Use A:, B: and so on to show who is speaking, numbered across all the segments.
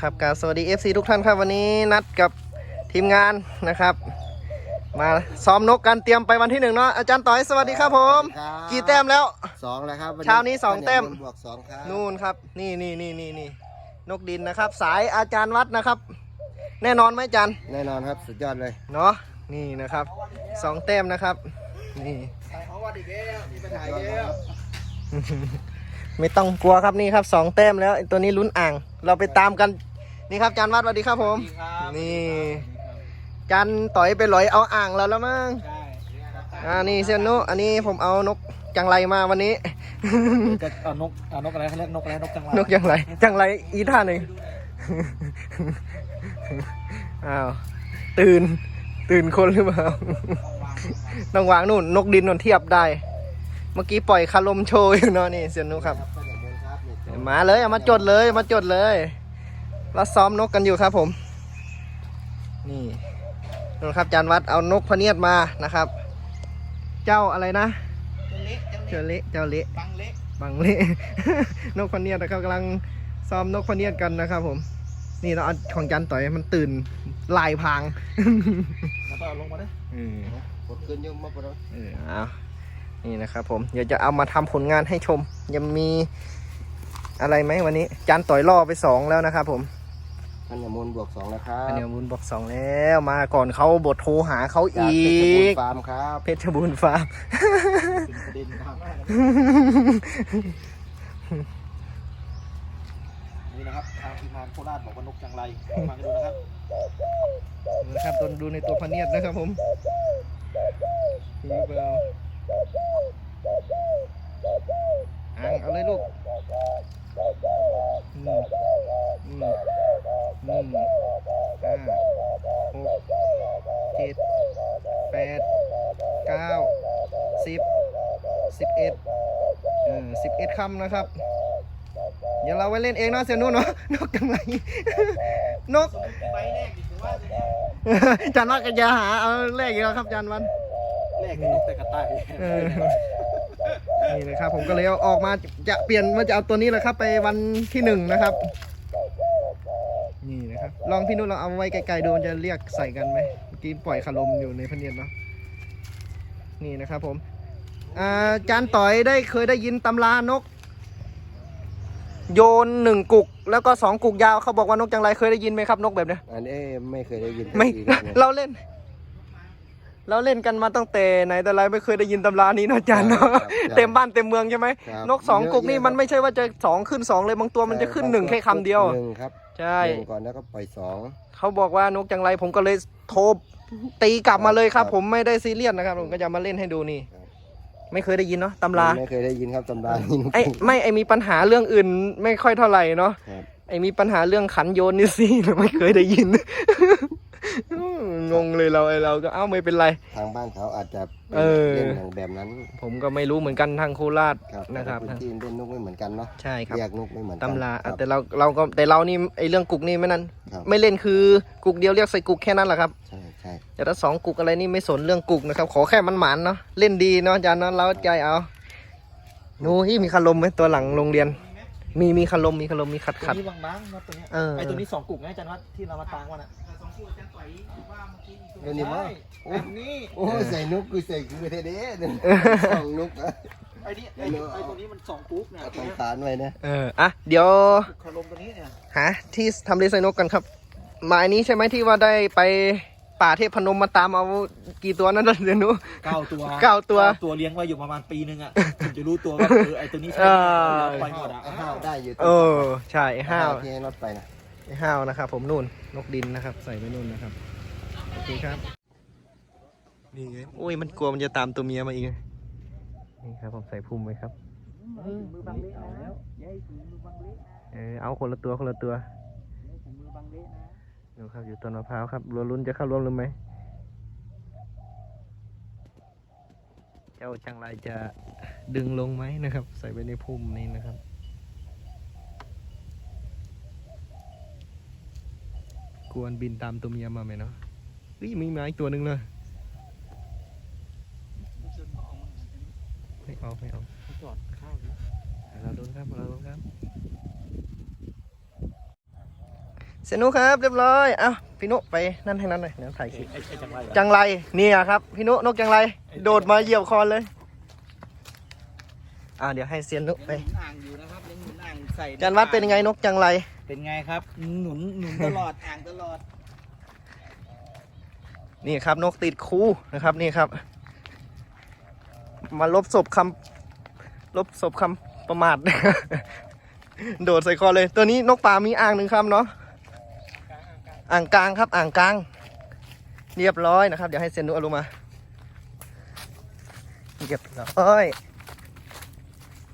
A: อ่าครับกราบสวัสดี FC ทุกท่านครับวันนี้นัดกับทีมงานนะครับ มาซ้อมนกกันเตรียมไปวันที่หนึ่งเนาะอาจารย์ต่อยสวัสดีครับผม
B: ครับ
A: กี่แต้มแล้ว
B: สองแล้วครับวั
A: เช้านี้สองแต้ม
B: บวกสองครับ
A: นู่นครับ นี่นี่นี่นี่นี่นกดินนะครับ สายอาจารย์วัดนะครับ แน่นอนไหมอาจารย์
B: แน่นอนครับสุดยอดเลย
A: เนาะนี่นะครับสองแต้มนะครับ นี่ ไม่ต้องกลัวครับนี่ครับสองแต้มแล้วไอ้ตัวนี้ลุ้นอ่าง เราไปตามกัน นี่ครับอาจารย์วัดสวัสดีครับผมนี่อาจันต่อยไปลอยเอาอ่างเราแล้วมั้งอ่านี่เซียนนุอันนี้ผมเอานกจังไรมาวันนี้
C: จะเอานกเอานกอะไรเขาเรียกนกอะไรนกจังหวะ
A: นกจังไรจังไรอีท่าหนึ่งอ้าวตื่นตื่นคนหรือเปล่าต้องวางนู่นนกดินนนเทียบได้ เมื่อกี้ปล่อยคารมโชว์อยู่เนาะนี่เซียนนุครับ
B: ครับก็อย่างเดิมครับนี่
A: มาเลยเอามาจดเลยเอามาจดเลย เราซ้อมนกกันอยู่ครับผม นี่นู่นครับจานวัดเอานกพะเนียดมานะครับ เจ้าอะไรนะ เจ้าเละเจ้าเละ
C: บังเล็ก
A: บังเละนกพะเนียดนะครับกำลังซ้อมนกพะเนียดกันนะครับผม นี่เราเอาของจันต่อยมันตื่นลายพราง
C: แล้วก็เอาลงมาด้วย
A: เออก
B: ดขึ้นยุ่งมาปะเนาะ
A: เออเอานี่นะครับผมเดี๋ยวจะเอามาทำผลงานให้ชม ยังมีอะไรไหมวันนี้จันต่อยล่อไปสองแล้วนะครับผม
B: พันยมนบวกสองแล้วครับ
A: อันนี้มูลบอกสองแล้วมาก่อนเขาบทโทรหาเขา
B: จาก
A: อี
B: เพชรบูร
A: ก
B: ณ์ฟาร์มครับ
A: เพชรบูรณ์ฟาร์ม
C: เป็นประเด็นนะครับนี่นะครับทางทีมงานโคราชบอกว่านกจังไรฟังกันดูนะครับ
A: นะครับตนดูในตัวพะเนียดนะครับผมมีเปล่าอ่างเอาเลยลูก อืมอืมอืมห้าหกเจ็ดแปดเก้าสิบสิบเอ็ดเออสิบเอ็ดคำนะครับ เดี๋ยวเราไว้เล่นเองเนาะเสียนุ่นเนาะนกจังไรนก
C: ใบแรกถือว่า
A: จานวัดก็จะหาเอาเลขอีกแล้วครับจานวัน
C: แรกเป็นนกแต่กระต่าย
A: เออ นี่นะครับ ผมก็เลยเอาออกมาจะเปลี่ยนว่าจะเอาตัวนี้แหละครับ ไปวันที่หนึ่งนะครับ นี่นะครับ ลองพี่นุ่นลองเอาไว้ไกลๆดูมันจะเรียกใส่กันไหมเมื่อกี้ปล่อยคารมอยู่ในพะเนียดเนาะนี่นะครับผมอ่าจานต่อยได้เคยได้ยินตำรานก โยนหนึ่งกุก แล้วก็สองกุกยาวเขาบอกว่านกจังไรเคยได้ยินไหมครับนกแบบเนี้ย
B: อันนี้ไม่เคยได้ยิน
A: ไม่
B: สักทีเลยเนี่ย
A: เราเล่น เราเล่นกันมาตั้งแต่ไหนแต่ไรไม่เคยได้ยินตำรานี้เนอะอาจารย์เนาะ
B: ครับครับ
A: เต็มบ้านเต็มเมืองใช่ไหม
B: ครับ
A: นกสองกุกนี่
B: เยอะแยะ
A: มันไม่ใช่ว่าจะสองขึ้นสองเลยบางตัวมันจะขึ้นหนึ่งแค่คำเดียว
B: หนึ่งครับ
A: ใช่
B: หนึ่งก่อนแล้วก็ปล่อยสอง
A: เขาบอกว่านกจังไรผมก็เลยโทรตีกลับมาเลยครับ
B: ครับ
A: ผมไม่ได้ซีเรียสนะครับผมก็จะมาเล่นให้ดูนี่
B: ครับ
A: ไม่เคยได้ยินเนาะตำรา
B: ไม่เคยได้ยินครับตำรานี่นก
A: ไอ้ไม่ไอ้มีปัญหาเรื่องอื่นไม่ค่อยเท่าไหร่เนาะ
B: ครับ
A: ไอ้มีปัญหาเรื่องขันโยนนี่สิ ไม่เคยได้ยิน งงเลยเราไอ้เราก็เอ้าไม่เป็นไร
B: ทางบ้านเขาอาจจะ
A: เออ
B: เล่นอย่างแบบนั้น
A: ผมก็ไม่รู้เหมือนกันทางโคราช
B: ครับ
A: นะครับ
B: แต่ละพื้นที่เล่นนกไม่เหมือนกันเนาะ
A: ใช่ครับ
B: แยกนกไม่เหมือนกัน
A: ตำรา
B: ครับ
A: แต่เราเราก็แต่เรานี่ไอเรื่องกุกนี่ไม่นั่น
B: ครับ
A: ไม่เล่นคือกุกเดียวเรียกใส่กุกแค่นั้นแหละครับ
B: ใช่ใช่
A: แต่ถ้าสองกุกอะไรนี่ไม่สนเรื่องกุกนะครับ ขอแค่มันหมานเนาะเล่นดีเนาะอาจารย์เนาะเราใจเอาหนูที่มีคารมไหมตัวหลังโรงเรียน มีมีคารมมีคารมมีขัด
C: ตัว
A: ขัด
C: นี้บางบ้างนะตัวเนี้ย
A: เออ
C: ไอตัวนี้สองกุ่งไงอาจารย์วัดที่เรามาตางวันอะ
B: เดี๋ยวนี้มั้ง
C: โอ้นี่
B: โอ้ยใส่นกกูใส่คือเท่ๆเนี่ยสองนกอะ
C: ไอนี่ไอไอตัวนี้มันสองกุ๊กเนี่ย
B: เอา
C: ตัว
B: ทาง
C: เนี้ย
B: ฐานไว้นะ
A: เอออะเดี๋ยว
C: คารมตัวนี้เนี่ย
A: หาที่ทำเลไซนกกันครับหมายนี้ใช่ไหมที่ว่าได้ไปป่าเทพพนมมาตามเอากี่ตัวนั่นเดี๋ยวหนู
C: เก้าตัว
A: เก้าตัว
C: ตัวเลี้ยงไว้อยู่ประมาณปีนึงอะถึงจะรู้ตัวว่าเออไอตัวนี้ใช่
A: เออ
C: ปล่อยหมดอะ
B: ไอ้ห้าวได้อยู่
A: เออใช่ไอ้ห้าว
B: ที่ให้รถไปนะ
A: ไอ้ ห้าวนะครับ ผมนู่นนกดินนะครับ ใส่ไปนู่นนะครับโอเคครับนี่ไงโอ้ยมันกลัวมันจะตามตัวเมียมาอีกนี่ครับ ผมใส่พุ่มไว้ครับ
C: มือบังเละแล้วยัยถือมือบังเละ
A: เออเอาคนละตัวคนละตัว
C: ถือมือบังเละนะ
A: ดูครับอยู่ต้นมะพร้าวครับรัวลุ้นจะเข้าร่วมหรือไม่เจ้าจังไรจะดึงลงไหมนะครับ ใส่ไว้ในพุ่มนี้นะครับ กวนบินตามตัวเมียมาไหมเนาะเฮ้ยมีมาอีกตัวหนึ่งเลยไม่เอาไม่เอา
C: จอดข้าวนะ
A: เราลุ้นครับเราลุ้นครับเสยนุครับเรียบร้อยเอ้าพี่นุไปนั่นให้นั้นหน่อยเดี๋ยวถ่ายคลิป
C: ไอ้ไอ้จังไรเหรอ
A: จังไรเนี่ยครับพี่นุนกจังไร โดดมาเหยียบคอเลย อ่าเดี๋ยวให้เซียนนุไป
C: ยังหนุนอ่างอยู่นะครับ ยังหนุนอ่างใส่
A: จันวัดเป็นไงนกจังไร
C: เป็นไงครับ หนุนหนุนตลอดอ่างตลอด
A: นี่ครับนกติดคูนะครับนี่ครับ มาลบศพคำลบศพคำประมาท โดดใส่คอเลย ตัวนี้นกป่ามีอ่างหนึ่งคำเนาะอ่างกลางครับอ่างกลาง เรียบร้อยนะครับ เดี๋ยวให้เซนนุเอาลงมาเรียบร้อย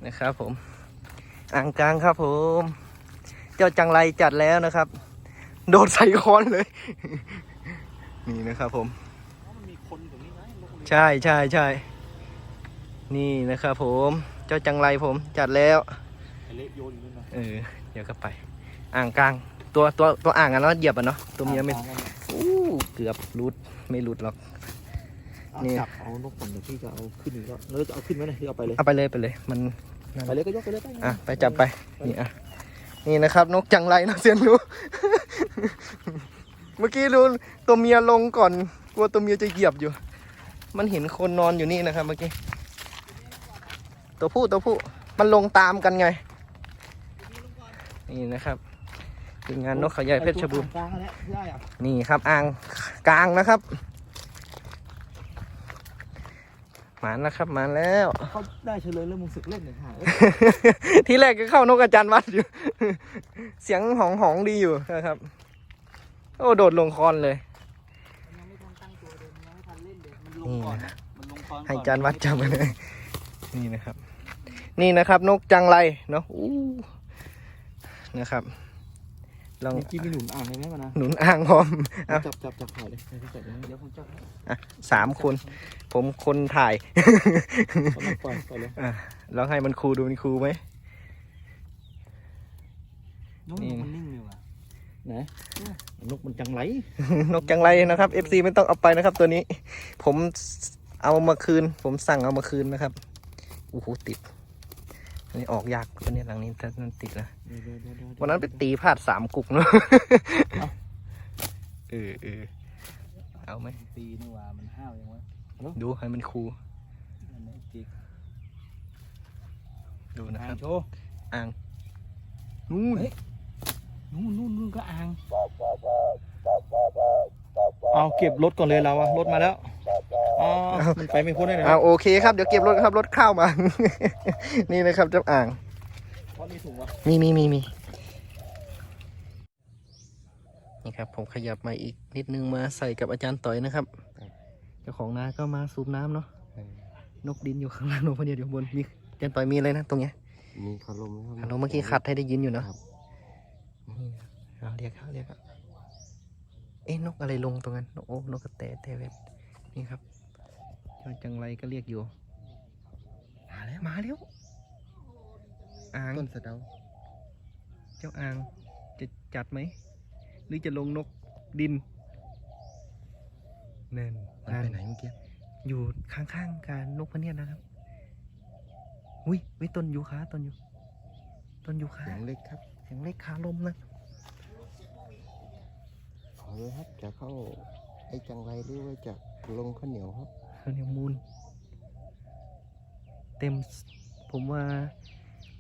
A: นะครับผม อ่างกลางครับผม เจ้าจังไรจัดแล้วนะครับ โดดใส่คอนเลย นี่นะครับผม
C: อ๋อมันมีคนตรงนี้นะนกมัน
A: ใช่ใช่ใช่นี่นะครับผม เจ้าจังไรผมจัดแล้ว
C: ไอ้เละโยนอยู่นู่นนะ
A: เออเดี๋ยวก็ไป อ่างกลาง ตัวตัวตัวอ่างอะเนาะเหยียบอะเนาะตัวเมียไม่
C: อ่างกลาง
A: อู้เกือบรุดไม่รุดหรอก
C: เอา
A: นี่
C: จับเอานกก่อนเดี๋ยวพี่จะเอาขึ้นอีกแล้วแล้วจะเอาขึ้นไหมเนี่ยพี่เอาไปเลย
A: เอาไปเลยไปเลย มัน
C: ไปเลยก็ยกไปเลยไป
A: อะไปจับไปนี่อะนี่นะครับ นกจังไรนะเซียนรู้ เมื่อกี้รู้ตัวเมียลงก่อนกลัวตัวเมียจะเหยียบอยู่ มันเห็นคนนอนอยู่นี่นะครับเมื่อกี้ตัวผู้ตัวผู้มันลงตามกันไง นี่นะครับทีมงานนกเขาใหญ่เพชรบูรณ์
C: กลางแล้วได้อะ
A: นี่ครับอ่างกลางนะครับ มาแล้วครับมาแล้ว
C: เขาได้เฉลยแล้วมึงศึกเล่นหนึ่งหาเอ้ย
A: ที่แรกก็เข้านกอาจารย์วัดอยู่ เสียงหองหองๆดีอยู่นะครับ โอ้โดดลงคอนเลย
C: มันยังไม่ทันตั้งตัวเดินยังไม่ทันเล่นเด็มันลง
A: นี่
C: ก่อน
A: นะ
C: มันลงก่อน
A: ให้อาจารย์วัดจำไปเลย นี่นะครับ นี่นะครับ นกจังไรเนาะอู้นะครับ ลอง
C: เมื่อกี้มีหนุนอ่างเลยไหมมานะ
A: หนุนอ่างพร้อมเอา
C: จับจับจับถ่ายเลยให้พี่จับอย่างนี้เดี๋ยวผมจับให้
A: สามคน ผมคนถ่าย
C: เอามาปล่อยปล่อยเลย
A: อะลองให้มันคูดูมันคูไหม
C: นก
A: นี่
C: มันนิ่งเลยว่ะไหนนกมันจังไร
A: นกจังไรนะครับ FC ไม่ต้องเอาไปนะครับ ตัวนี้ ผมเอามาคืน ผมสั่งเอามาคืนนะครับโอ้โหติดอั นนี้ออกยากตัวนี้หลังนี้แต่นั้นติดแล้ว
C: เดี๋ยวเดี๋ยวเดี๋ยวเดี๋ยว
A: วันนั้นไปตีพลาดสามกุกเนาะเออเออเอาไหม
C: ตีนี่ว่ามันห้าวยังวะ
A: ดูให้มันคู
C: อันนี้จิก
A: ดูนะค
C: อ่า
A: รั
C: ง
A: บ
C: โชว์
A: อ่างนู่น
C: เฮ้ยนู่นนู่นนู่นก็อ่าง เอาเก็บรถก่อนเลยเราอะรถมาแล้วอ๋อมันไปไม่พ้นได้เลย
A: อ่าโอเคครับเดี๋ยวเก็บรถครับรถเข้ามา นี่นะครับเจ้าอ่าง
C: เพราะมีถุงวะ
A: มีมีมีมีนี่ครับ ผมขยับมาอีกนิดนึงมาใส่กับอาจารย์ต่อยนะครับเจ้าของนาก็มาสูบน้ำเนาะนกดินอยู่ข้างล่างนกพะเนียดอยู่ข้างบนมีอาจารย์ต่อยมีอะไรนะตรงเนี้ย
B: มีคารมนะครับ
A: ฮัลโหลเมื่อกี้ขัดให้ได้ยินอยู่เนาะ
B: ครับ
A: นี่เอาเรียกเขาเรียกเขา เอ๊ะนกอะไรลงตรงนั้นนกโอ้นกกระแตแต่เว็บนี่ครับเจ้าจังไรก็เรียกอยู่ มาแล้วมาแล้วอ่าง
B: ต้นสะเดา
A: เจ้าอ่างจะจัดไหม หรือจะลงนกดินเน่น
B: มันไปไหนเมื่อกี้
A: อยู่ข้างๆกับนกพะเนียดนะครับอุ้ยอุ้ยต้นยูคาต้นยูต้นยูคา
B: เสียงเล็กครับ
A: เสียงเล็กคาลมนะ
B: เอาเลยครับจะเข้าไอ้จังไรหรือว่าจะลงข้าวเหนียวครับ
A: ข้าวเหนียวมูล เต็มสผมว่า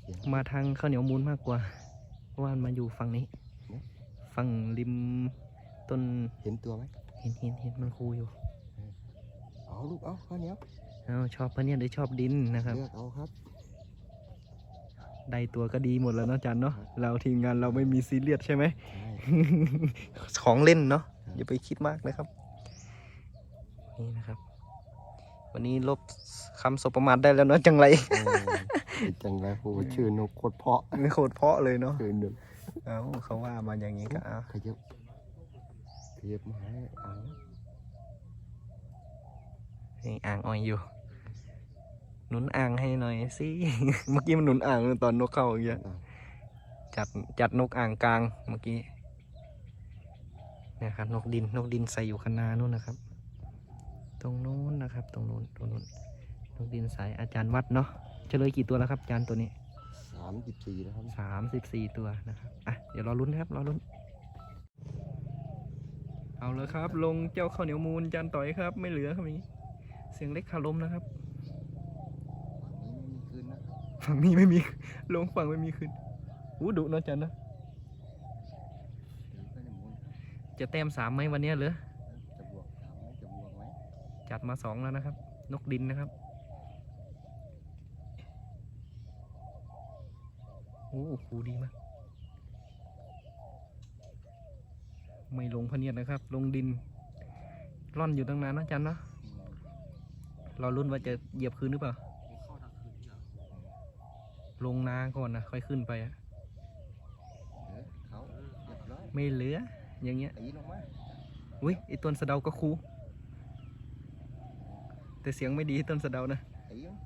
B: เสียง
A: มาทางข้าวเหนียวมูลมากกว่า เพราะว่ามันมาอยู่ฝั่งนี้
B: เนี่ย
A: ฝั่งริมต้น
B: เห็นตัวไหม
A: เห็นเห็นเห็นมันคูอยู่
B: เอาลูกเอาข้าวเหนียว
A: เอาชอบพะเนียดหรือชอบดินนะครับ
B: เลือกเอาครับ
A: ได้ตัวก็ดีหมดแล้วเนาะจันเนาะเราทีมงานเราไม่มีซีเรียสใช่ไหม
B: ใช่
A: ของเล่นเนาะ
B: ครับ
A: อย่าไปคิดมากนะครับ นี่นะครับ วันนี้ลบคำสบประมาทได้แล้วเนาะจังไร
B: เออไอ้จังไรโหชื่อนกโคตรเพาะ
A: ไม่โคตรเพราะเลยเนาะ
B: คือหนึ่ง
A: เอ้าเขาว่ามาอย่างนี้ก็เอา
B: ขยับขยับมาให้เอา
A: ให้อ่างอ่อยอยู่ หนุนอ่างให้หน่อยสิ เมื่อกี้มันหนุนอ่างตอนนกเข้าอย่างเงี้ย
B: อะ
A: จัดจัดนกอ่างกลางเมื่อกี้เนี่ยครับนกดินนกดินใส่อยู่ข้างหน้านู่นนะครับ ตรงนู้นนะครับ ตรงนู้นตรงนู้นนกดินสายอาจารย์วัดเนาะเฉลยกี่ตัวแล้วครับอาจารย์ตัวนี้
B: สามสิบสี่แล้วครับ
A: สามสิบสี่ตัวนะครับอะเดี๋ยวรอลุ้นนะครับรอลุ้น เอาเลยครับ ลงเจ้าข้าวเหนียวมูลจานต่อยครับ ไม่เหลือครับอย่างนี้เสียงเล็กคารมนะครับ
B: ฝั่งนี้ไม่มี
A: ลงฝั่งไม่มีขึ้นอู้ดุเนะจันนะ
B: จะหมุน
A: จะแต้มสามไหมวันนี้เหรอ
B: จะบวกสามไหมจะบวกไหม
A: จัดมาสองแล้วนะครับ นกดินนะครับโอ้ครูดีมากไม่ลงพะเนียดนะครับ ลงดินร่อนอยู่ตั้งนานนะจันนะเราลุ้นว่าจะเหยียบคืนหรือเปล่า
C: เข้าทางคืนนี่เหรอ
A: ลงนาก่อนนะค่อยขึ้นไปอะ
B: เดี๋ยวเขาเรียบร้อย
A: ไม่เหลือ อย่างเงี้ย
B: ตีลงมา
A: อุ้ยไอต้นสะเดาก็คูแต่เสียงไม่ดีต้นสะเดานะ
B: ตีลง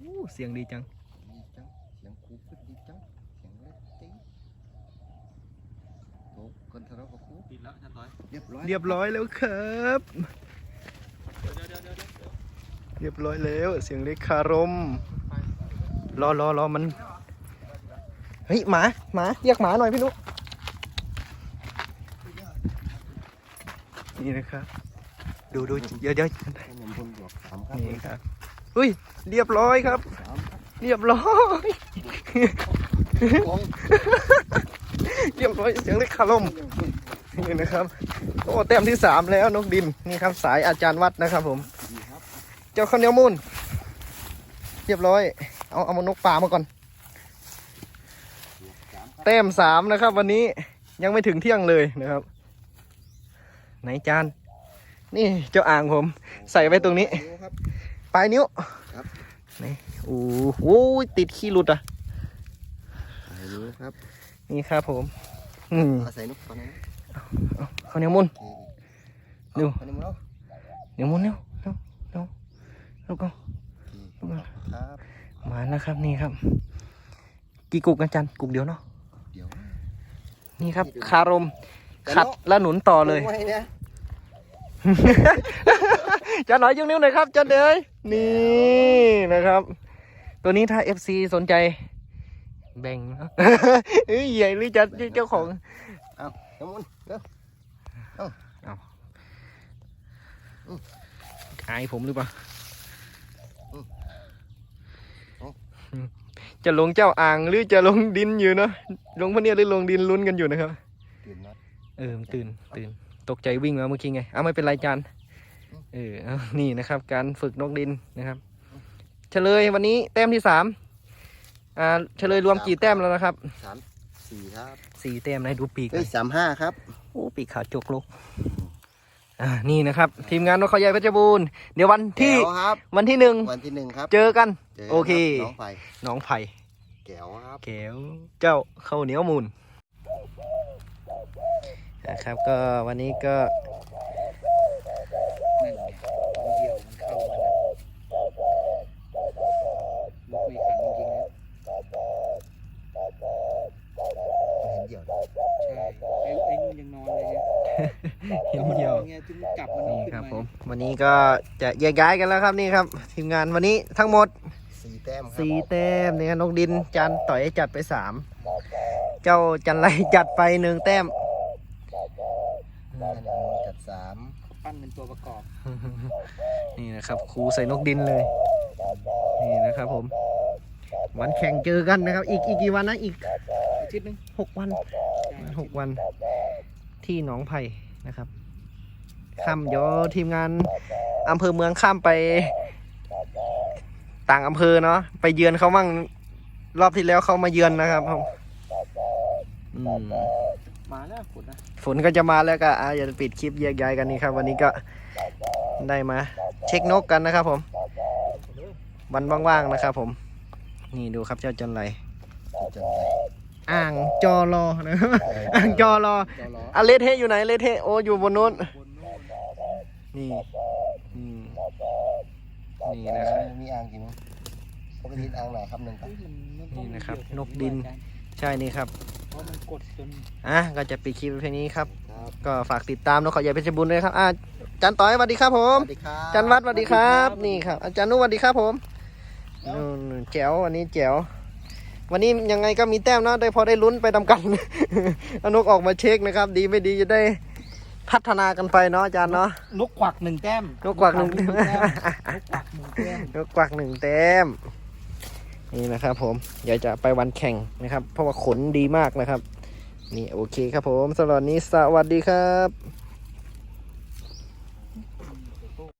A: อู้เสียงดีจัง
B: ดีจังเสียงคูขึ้นดีจังเสียงเล็กตีโอ้คนทะเลาะกับคู
C: ปิดแล้วจันต่อย
B: เรียบร้อย
A: เรียบร้อยแล้วครับ
C: เดี๋ยวเดี๋ยวเดี๋ยวเดี๋ยว
A: เรียบร้อยแล้ว เสียงเล็กคารม รอรอรอมัน เฮ้ย หมา หมา เรียกหมาหน่อยพี่นุนี่นะครับ ดูดูเดี๋ยวเดี๋ยว
B: ข้าวเหนียวมูลบวกสามครับ
A: นี่ครับอุ้ย เรียบร้อยครับ เรียบร้อยเรียบร้อยเสียงเล็กคารมนี่นะครับ โอ้ แต้มที่สามแล้วนกดิน นี่ครับ สายอาจารย์วัดนะครับผม เจ้าข้าวเหนียวมูลเรียบร้อย เอาเอามานกป่ามาก่อน
B: บวกสามครับ
A: แต้มสามนะครับ วันนี้ยังไม่ถึงเที่ยงเลยนะครับ ไหนจาน นี่เจ้าอ่างผม ใส่ไว้ตรงนี้
B: ดูครับ
A: ปลายนิ้ว
B: ครับ
A: นี่โอ้โหติดขี้หลุดอะ
B: ใส่ดูครับ
A: นี่ครับผม อืม
B: เอาใส่นุกก่อนนะ
A: ข้าวเหนียวมูล
B: โอเค
A: ดู
B: เอาอันนี้มาแล้ว
A: เหนียวมูลเร็วเร็วเร็ว ลูกเอา
B: โอเคครับ
A: มานะครับนี่ครับ กี่กุกกันจันกุกเดียวเนาะ
B: เดี๋ยว
A: นี่ครับ คารมขัดแล้วหนุนต่อเลย
B: ไว้นะ
A: จะหน่อยยกนิ้วหน่อยครับจะเดยนี่นะครับ ตัวนี้ถ้า FC สนใจ แบ่งนะเอ้ยใหญ่หรือจะเจ้าของ
B: เอาน้ำมันเร็ว
A: อายผมหรือเปล่า
B: อืม
A: อืม จะลงเจ้าอ่างหรือจะลงดินอยู่เนาะลงพะเนียดหรือลงดินลุ้นกันอยู่นะครับ
B: ตื่นนะ
A: เออตื่นตื่นตกใจวิ่งมาเมื่อกี้ไงเอาไม่เป็นไรจานเออเอานี่นะครับ การฝึกนกดินนะครับ เฉลยวันนี้แต้มที่สามอ่าเฉลยรวมกี่แต้มแล้วนะครับ
B: สามสี่ครับ
A: สี่แต้มไหนดูปีกห
B: เฮ้
A: น่
B: ย
A: อย
B: สามห้าครับ
A: โอ้ปีกขาวจกลก อ่านี่นะครับ ทีมงานนกเขาใหญ่เพชรบูรณ์เดี๋ยววันที่
B: แก้วครับ
A: วันที่หนึ่ง
B: วันที่หนึ่งครับ
A: เจอกัน
B: จกัน
A: โอเค
B: น้องไผ่
A: หน้องไผ่
B: แก้วครับ
A: แก้วเจ้าข้าวเหนียวมูลนะครับ ก็วันนี้ก็
C: นั่นไงมันเหี่ยวมันเข้ามาแล้วลูกไม่ขันจริงๆนะ
B: เห็นเดี่ยว
C: ใช่ไอ้ไอ้นู่นยังนอนเลยเนี่ย
A: เห็นเดียว
C: ไงจึงจับมัน
A: นี่
C: ขึ้น
A: ครับ
C: มา
A: ผม วันนี้ก็จะแยกย้ายกันแล้วครับนี่ครับ ทีมงานวันนี้ทั้งหมด
B: สี่แต้มครับ
A: สี่แต้มนี่ครับนกดินจันต่อยจัดไปสามเจ้าจันไรจัดไปหนึ่งแต้ม
B: นั่นมูลจัดสาม
C: ปั้นเป็นตัวประกอบ
A: นี่นะครับครูใส่นกดินเลย นี่นะครับผม วันแข่งเจอกันนะครับ อีกอีกกี่วันนะอีก
C: อาทิตย์หนึง
A: หกวัน
C: ใช่
A: หกวันที่หนองไผ่นะครับ ข้ามเดี๋ยวทีมงานอำเภอเมืองข้ามไป ต่างอำเภอเนาะไปเยือนเขามั่งรอบที่แล้วเขามาเยือนนะครับผมอืม
C: มาแล้วฝนนะ
A: ฝนก็จะมาแล้วก็อ่าอย่าปิดคลิปแยกย้ายกันนี่ครับ วันนี้ก็ได้มา เช็คนกกันนะครับ ผม วันว่างๆนะครับ ผม นี่ดูครับเจ้าจันไร
B: จัดไป
A: อ่างจอรอนะครับอ่างจอรอ
C: จอล้อ
A: อะเลเทอยู่ไหนเลเทโออยู่บนนู้น
C: บ นโน่น
A: นี่อืมนี่นะครับ
B: มีอ่างกี่มั้งปกติอ่างไหนครับหนึ่งครับ
C: เฮ้ยมันมัต้อง
A: นี่นะครับ
C: เกี่ยวน
A: กดิน
C: อาจารย์
A: ใช่นี่ครับ
C: เพราะมันกดจน
A: อะก็จะปิดคลิปเพียงนี้ครับ
B: ครับ
A: ก็ฝากติดตามนกเขาใหญ่เพชรบุญด้วยครับอะจันต่อยสวัสดีครับผ
B: ส
A: ม
B: วัสดีครับ
A: จันวัดสวัสดีครับ นี่ครับ อาจารย์นุสวัสดีครับผมนู่นแจ๋ววันนี้แจ๋ววันนี้ยังไงก็มีแต้มเนาะได้พอได้ลุ้นไปทำกันเอานกออกมาเช็คนะครับ ดีไม่ดีจะได้ พัฒนากันไปเนาะอาจารย์เนาะ
C: นกกวักหนึ่งแต้ม
A: นกกวักหนึ่ง
C: นกกวักหนึ่งแต้ม
A: นกกวักหนึ่งแต้ม นี่นะครับผมเดี๋ยวจะไปวันแข่งนะครับ เพราะว่าขนดีมากนะครับ นี่โอเคครับผมสำหรับวันนี้สวัสดีครับ